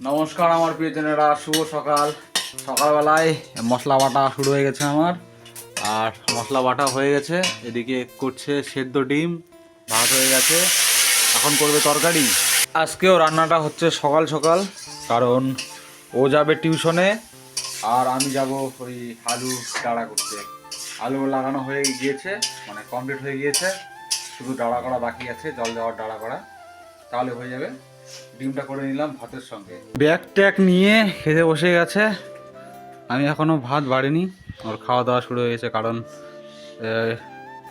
নমস্কার আমার প্রিয়জনেরা শুভ সকাল। সকালবেলায় মশলা বাটা শুরু হয়ে গেছে আমার। আর মশলা বাটা হয়ে গেছে, এদিকে করছে সেদ্ধ ডিম, ভাত হয়ে গেছে। এখন করবে তরকারি। আজকেও রান্নাটা হচ্ছে সকাল সকাল, কারণ ও যাবে টিউশনে, আর আমি যাব ওই আলু ডাড়া করতে। আলু লাগানো হয়ে গিয়েছে মানে কমপ্লিট হয়ে গিয়েছে। শুধু ডাড়া করা বাকি আছে, জল দেওয়ার ডাড়া করা। তাহলে হয়ে যাবে। ডিমটা করে নিলাম ভাতের সঙ্গে। ব্যাগ ট্যাগ নিয়ে খেতে বসে গেছে। আমি এখনও ভাত বাড়িনি ওর খাওয়া দাওয়া শুরু হয়েছে কারণ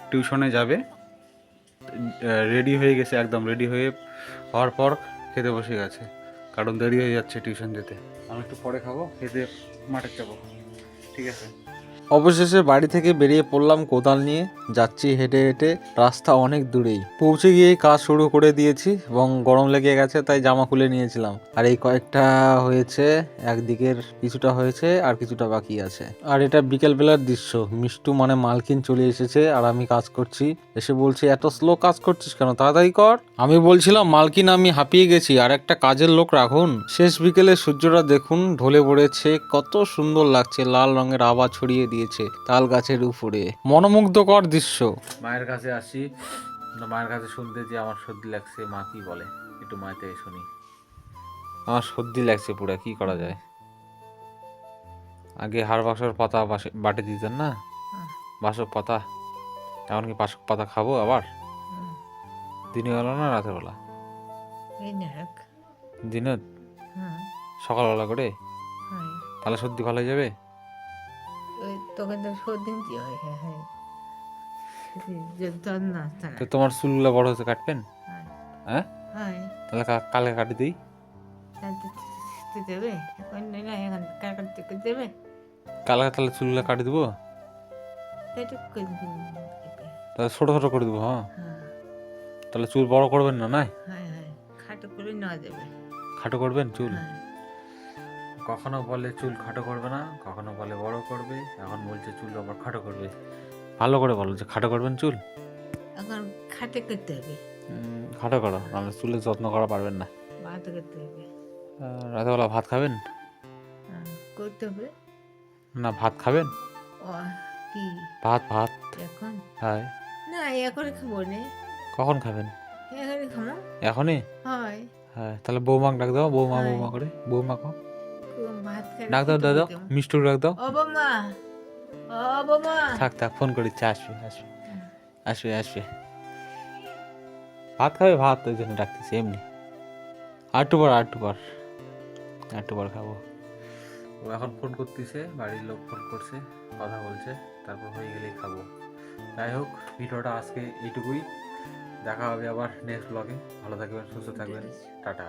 টিউশনে যাবে। রেডি হয়ে গেছে একদম রেডি হয়ে হওয়ার পর খেতে বসে গেছে। কারণ দেরি হয়ে যাচ্ছে টিউশন যেতে। আমি একটু পরে খাব খেতে মাঠে যাব। ঠিক আছে। অবশেষে বাড়ি থেকে বেরিয়ে পড়লাম কোদাল নিয়ে। যাচ্ছি হেঁটে হেঁটে, রাস্তা অনেক দূরেই। পৌঁছে গিয়ে কাজ শুরু করে দিয়েছি এবং গরম লেগে গেছে, তাই জামা খুলে নিয়েছিলাম। আর এই কয়েকটা হয়েছে, একদিকের কিছুটা হয়েছে আর কিছুটা বাকি আছে। আর এটা বিকেল বেলার দৃশ্য। মিষ্টু মানে মালকিন চলে এসেছে আর আমি কাজ করছি। এসে বলছে, এত স্লো কাজ করছিস কেন? তাড়াতাড়ি কর। আমি বলছিলাম, মালকিন আমি হাঁপিয়ে গেছি, আর একটা কাজের লোক রাখুন। শেষ বিকেলে সূর্যটা দেখুন, ঢলে পড়েছে, কত সুন্দর লাগছে, লাল রঙের আভা ছড়িয়ে দিয়েছে তাল গাছের উপরে। মনোমুগ্ধকর দৃশ্য। মায়ের কাছে আসি। মায়ের কাছে শুনতে যে আমার সর্দি লাগছে মা কি বলে? একটু মায়ের থেকে শুনি। আমার সর্দি লাগছে পুরা কি করা যায়? আগে হাড় বাসর পাতা বাসে বাটে দিতেন না? বাসক পাতা? এখন কি বাসক পাতা খাব আবার? দিনের বেলা না রাতের বেলা? দিনের হ্যাঁ। সকালবেলা করে? তাহলে সর্দি ভালো হয়ে যাবে? তখন তো সর্দিন কি হয় হ্যাঁ হ্যাঁ। না তো তোমার চুলগুলো বড় হচ্ছে কাটবেন? হয়। তাহলে কালকে কাটি দিই। দেবে। না দেবে। কালকে তাহলে চুলগুলো কাটি দেবো? তাহলে ছোটো ছোটো করে দেবো হ্যাঁ? হ্যাঁ। তাহলে চুল বড় করবেন না হয় হয়। খাটো করে নেওয়া যাবে। খাটো করবেন চুল? কখনো বলে চুল খাটো করবে না কখনো বলে বড় করবে এখন বলছে চুল আবার খাটো করবে। ভালো করে বলো যে খাটো করবেন চুল? এখন খাটে করতে হবে। খাটো করো নাহলে চুলের যত্ন করা পারবেন না। ভাত করতে হবে। রাতেবেলা ভাত খাবেন? হ্যাঁ করতে হবে। না ভাত খাবেন? ও কি? ভাত ভাত। এখন? হ্যাঁ না এখন খাব না। কখন খাবেন? এখন খাব। এখনই? হয়। হ্যাঁ তাহলে বৌমাক ডাক দাও বৌমা। বৌমা করে। বৌমা কো ডাক দাও দাও দাও মিষ্টুর ডাক দাও। ও ও থাক থাক ফোন করিচ্ছে আসবে আসবে। আসবে আসবে। ভাত খাবে? ভাত ওই জন্য ডাকতেছি এমনি। আটটু পর আটটু পর। আটটু পর খাব। ও এখন ফোন করতেছে বাড়ির লোক ফোন করছে কথা বলছে তারপর হয়ে গেলেই খাব। যাই হোক ভিডিওটা আজকে এইটুকুই। দেখা হবে আবার নেক্সট ব্লগে ভালো থাকবেন সুস্থ থাকবেন। টাটা।